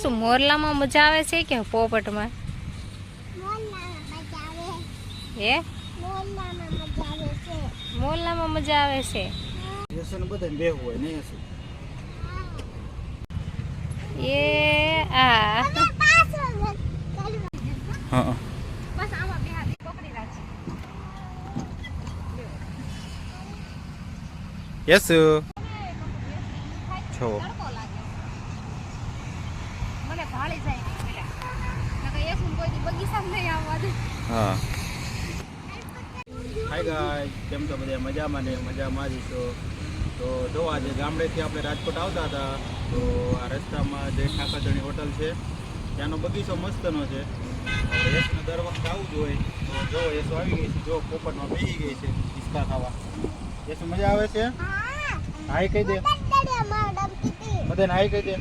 શું મોરલામાં મજા આવે છે કે પોપટમાં? હે? મોરલામાં મજા આવે છે. એ આ. હા બસ આમાં બે હાથ પકડી રાખજે. યસુ. છો તડકો લાગે મને ભાળી જાય નહીં પેલા નકર એ શું કોઈ દી બગીચામાં નહીં આવવા દે હા. હાય ગાય કેમ તો બધા? મજામાં ને? મજામાં જ છો? તો જો આજે ગામડેથી આપણે રાજકોટ આવતા હતા તો આ રસ્તામાં જે ઠાકરજણી હોટલ છે ત્યાંનો બગીચો મસ્તનો છે. યશને દર વખતે આવવું જ હોય. તો જો યશુ આવી ગઈ છે. જો પોપટમાં બેસી ગઈ છે હિસકા ખાવા. યશુ મજા આવે છે? હાય કહી દે. બધાને હાય કહી દે.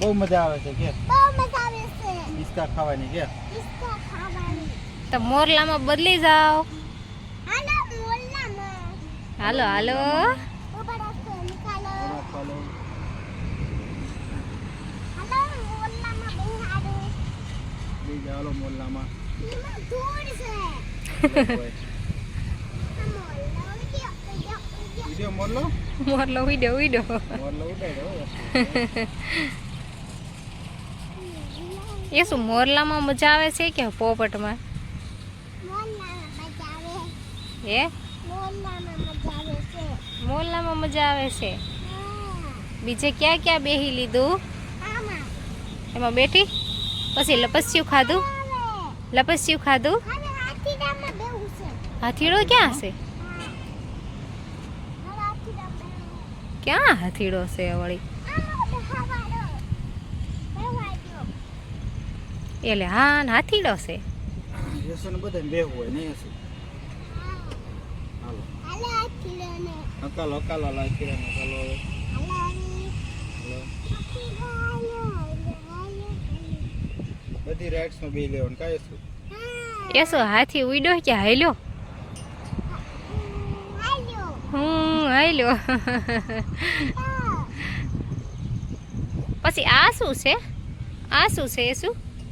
બહુ મજા આવે છે કે. હિસકા ખાવાની કે? તો મોરલામાં બદલી જાઓ. હાલો હાલો લઈ હાલો મોહલ્લામાં મોરલો મોરલો? ઉડ્યો ઉડ્યો. મોરલો ઉડાડ્યો હો. એ શું મોરલામાં મજા આવે છે કે પોપટમાં? હે? મોરલામાં મજા આવે છે. બીજે ક્યાં ક્યાં બેહી લીધું? એમાં બેઠી? પછી લપસ્યું ખાધું? લપસ્યું ખાધું? હાથીડો ક્યાં છે? ક્યાં હાથીડો છે વળી? એટલે હા ને હાથીડો છે. હોય હાલો. હકાલો હકાલો હકાલો બે લેવાનું એ શું હાથી ઉડ્યો કે હાલ્યો? હું હાલ્યો. પછી આ શું છે? આ શું છે એ શું?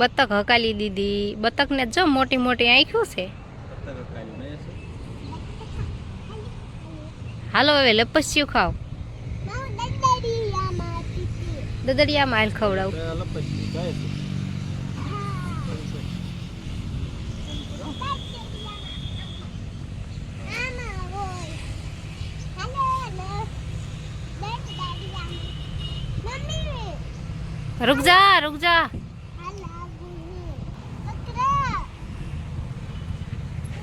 બતક હકાલી દીધી. બતકને જો મોટી મોટી આંખ્યું છે. હાલો હવે લપસ્યું ખાવ દદડિયા માલ ખવડાવું. જાય છે રૂક જા રૂક જા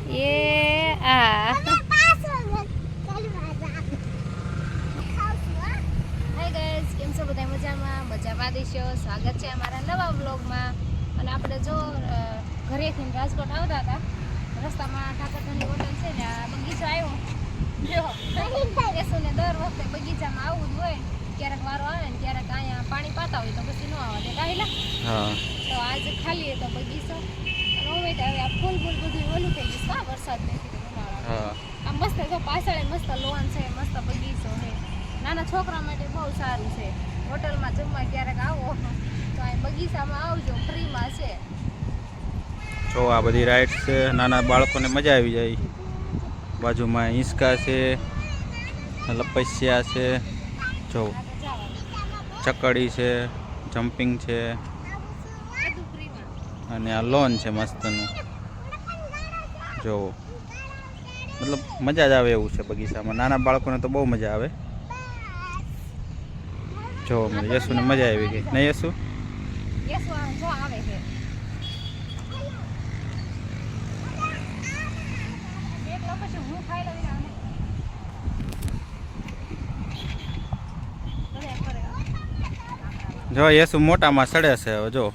એ આ હાય ગાઈઝ કેમ છો બધા મજામાં દેશો સ્વાગત છે અમારા નવા વ્લોગમાં. અને આપણે જો ઘરેથી રાજકોટ આવતા હતા રસ્તામાં ઠાકરધણી હોટલ છે ને આ બગીચો આવ્યો. બેસુને દર વખતે બગીચામાં આવવું જ હોય. ક્યારેક વારો આવે ને ક્યારેક અહીંયા પાણી પાતા હોય તો પછી ન આવે. હા. તો આજે ખાલી હતો બગીચો. ઉમે હવે આ ફૂલ ફૂલ બધું ઓલું થઈ ગયું કા વરસાદ નથી. આ મસ્ત જો પાછળ મસ્ત લોન છે મસ્ત બગીચો છે. નાના છોકરા માટે બહુ સારું છે. હોટલમાં જમવા ક્યારેક આવો, તો અહીં બગીચામાં આવજો, ફ્રીમાં છે. જો આ બધી રાઇડ્સ છે, નાના બાળકોને મજા આવી જાય. બાજુમાં હિંચકા છે, લપસ્યા છે, જો ચકડી છે જમ્પિંગ છે. અને આ લોન છે મસ્તનું. જો, મતલબ મજા જ આવે એવું છે બગીચામાં. નાના બાળકોને તો બહુ મજા આવે. જો મને યશુને મજા આવી ગઈ. નહીં યશુ યસ જો આવે છે. એકલો પછી હું ખાઈ લઉં ને આને. બધા કરે. જો યશુ મોટામાં સડે છે હવે જો.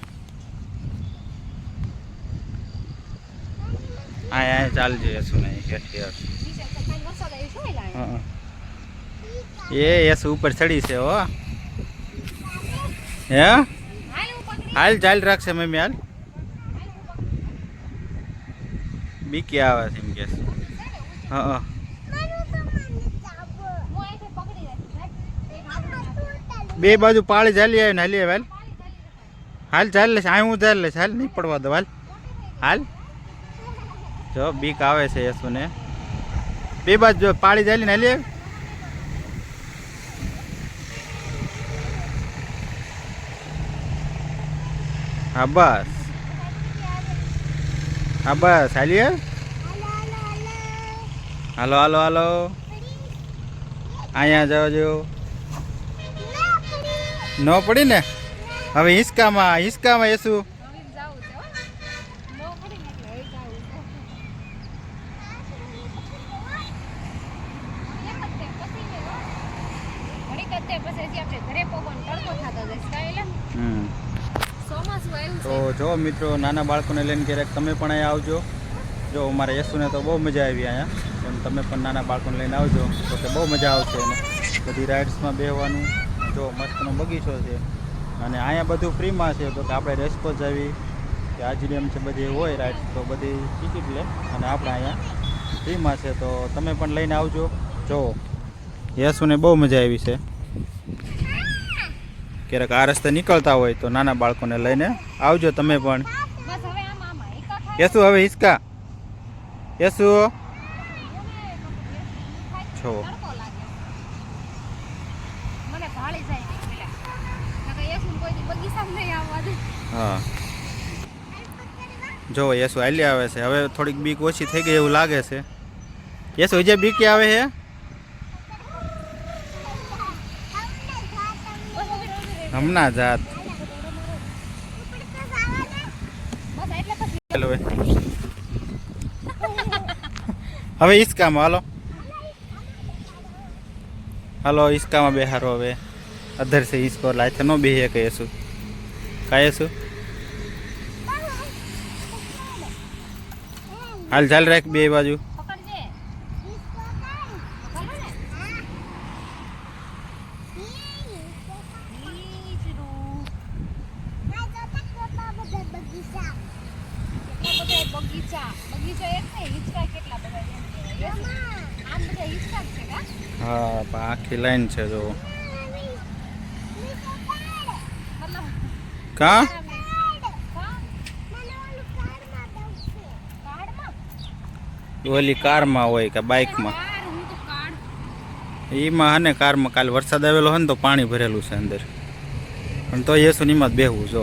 આ આ ચાલજે યસુ ને હેઠ હેઠ નીચે તો કાંઈ વરસાદ આવ્યો શું લાગે હા. એ યસુ ઉપર ચડી છે હો. હે? હાલ ચાલ રાખશે મમ્મી, હાલ. બીકી આવે છે એમ કે. હા બે બાજુ પાળી ચાલી આવે ને હાલી. આવે હાલ, ચાલ લેશ. આ હું ચાલ લેશ. હાલ, નહીં પડવા દો, હાલ. હાલ. જો, બીક આવે છે યશુને. બે બાજુ પાળી ચાલી ને હાલી આવે હા બસ. હા બસ. હાલી આવે હાલો હાલો હાલો. અહીંયા જાઓ જો ન પડી ને? હવે હિંચકામાં હિંચકામાં એસું. પછી આપણે ઘરે પગવાનો તડકો થતો જશે તો જો મિત્રો નાના બાળકોને લઈને ક્યારેક તમે પણ અહીંયા આવજો. જો અમારા યશુને તો બહુ મજા આવી અહીંયા. એમ તમે પણ નાના બાળકોને લઈને આવજો. તો કે બહુ મજા આવશે એને. બધી રાઇડ્સમાં બેસવાનું જો મસ્તનો બગીચો છે. અને અહીંયા બધું ફ્રીમાં છે. તો કે આપણે રેસકોસ આવી કે આજીડેમ છે બધી હોય રાઇડ્સ તો બધી ટિકિટ લે. અને આપણે અહીંયા ફ્રીમાં છે. તો તમે પણ લઈને આવજો. જો યશુને બહુ મજા આવી છે. ક્યારેક આ રસ્તે નીકળતા હોય તો નાના બાળકોને લઈને આવજો તમે પણ. બસ હવે આમ આમ એકા થાય યસુ હવે હિસકા યસુ. છો. તડકો લાગે મને ભાળી જાય નહીં પેલા. નકર યશુને કોઈ દી બગીચામાં નહીં આવવા દે. હા. જો યસુ હાલી આવે છે. હવે થોડીક બીક ઓછી થઈ ગઈ એવું લાગે છે. યસુ હજે બીક આવે છે? હમણાં જાત હવે ઈસ્કામાં, હાલો. હાલો હિસકામાં બેહારો હવે. અધર છે હિસકો લાથે નો બેહે કહીએ શું? કાંઈ શું? હાલ, ચાલ રાખ બે બાજુ પકડજે પકડો ને નીચરું. કેટલા બધા બગીચા બગીચા બગીચો એક ને હિંચકા કેટલા બધા એમ કહેવાય. યસ. આમ બધા હિંચકા જ છે કા હા આખી લાઈન છે જો કા? ઓલી કારમાં હોય કે બાઇકમાં. એમાં હને કારમાં કાલે વરસાદ આવેલો હોય ને તો પાણી ભરેલું છે અંદર. પણ તો યેસુ એમાં જ બેહવું જો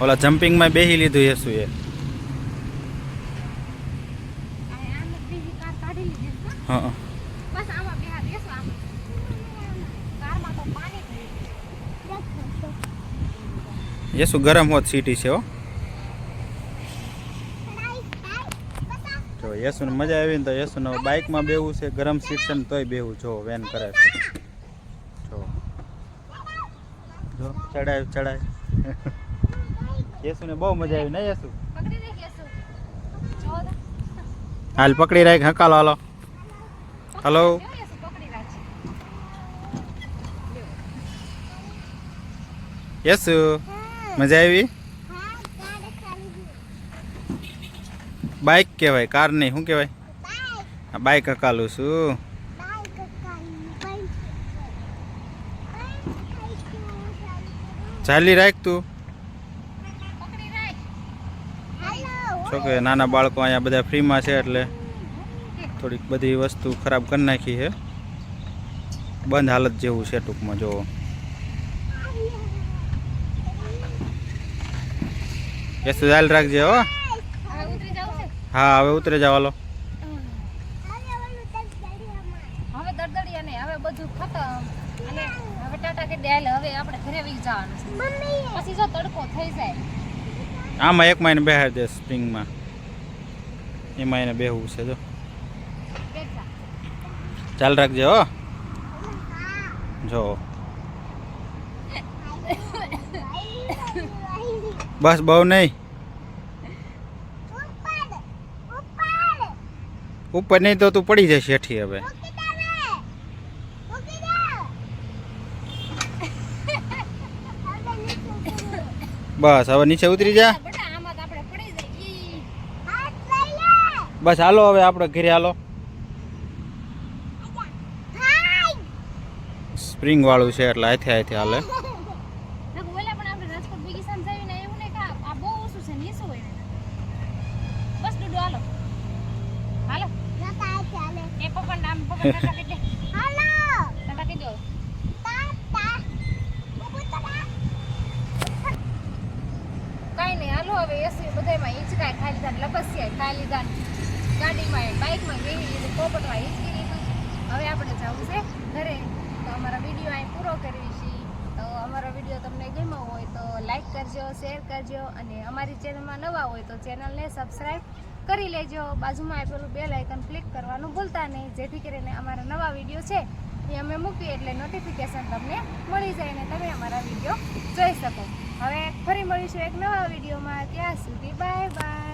ઓલા જમ્પિંગમાં બેહી લીધું યેસુ એ હા હા? બસ આમાં બેહાર દેશો આમ. કારમાં તો પાણી જ નહીં. યેસુ, ગરમ હોત સિટી છે હો જો યેસુને મજા આવી ને તો યેસુને બાઇકમાં બેહવું છે, ગરમ સીટ છે ને તોય બેવું જો વેન કરે છે જો જો ચડાય ચડાય યેસુને બહુ મજા આવી ને યેસુ શું? હાલ પકડી રાખ હકાલો હાલો હલો. યેસુ મજા આવી? બાઇક કહેવાય, કાર નહીં, શું કહેવાય? આ બાઇક હકાલું છું. ચાલી રાખ તું. જો કે નાના બાળકો અહીંયા બધા ફ્રીમાં છે એટલે થોડીક બધી વસ્તુ ખરાબ કરી નાખી છે. બંધ હાલત જેવું છે ટૂંકમાં જો યેસુ ચાલ રાખજે હો. હા હવે ઉતરે જાવ હાલો. બધું ખતમ. અને હવે ટાટા કે હવે આપણે ઘરે વહી જવાનું પછી જો તડકો થઈ જાય. આમાં એક મહિને બેહાર દે સ્પ્રિંગમાં. એમાં એને બેહવું છે જો. ચાલ રાખજે હો. જો. બસ બહુ નહીં. ઉપર નહીં તો તું પડી જશે હેઠી હવે. બસ હવે નીચે ઉતરી જા. બસ હાલો હવે આપણે ઘરે હાલો. સ્પ્રિંગ વાળું છે એટલે હાથે હાથે હાલે નકર ઓલા પણ આપણે રાજકોટ બગીચામાં જઈને એવું નહીં કે આ આ બહુ ઓછું છે નીચું હોય ને બસ ડુડુ હાલો હાલો એ પપ્પા નામ પપ્પા ટાટા કહી દે ટાટા કહી દો કાંઈ નહીં હાલો હવે એસી બધાયમાં હિંચકાય ખાઈ લીધા ને લપસ્યા ખાઈ લીધા ને ગાડીમાં બાઇકમાં બેસી લીધું પોપટમાં હિંચકી લીધું હવે આપણે જવું છે ઘરે તો અમારા વીડિયો અહીં પૂરો કરવી છે તો અમારો વીડિયો તમને ગમ્યો હોય તો લાઈક કરજો શેર કરજો અને અમારી ચેનલમાં નવા હોય તો ચેનલને સબસ્ક્રાઈબ કરી લેજો બાજુમાં આપેલું બેલ આઇકન ક્લિક કરવાનું ભૂલતા નહીં. જેથી કરીને અમારા નવા વીડિયો છે એ અમે મૂકીએ એટલે નોટિફિકેશન તમને મળી જાય અને તમે અમારા વીડિયો જોઈ શકો. હવે ફરી મળીશું એક નવા વિડીયોમાં. ત્યાં સુધી બાય બાય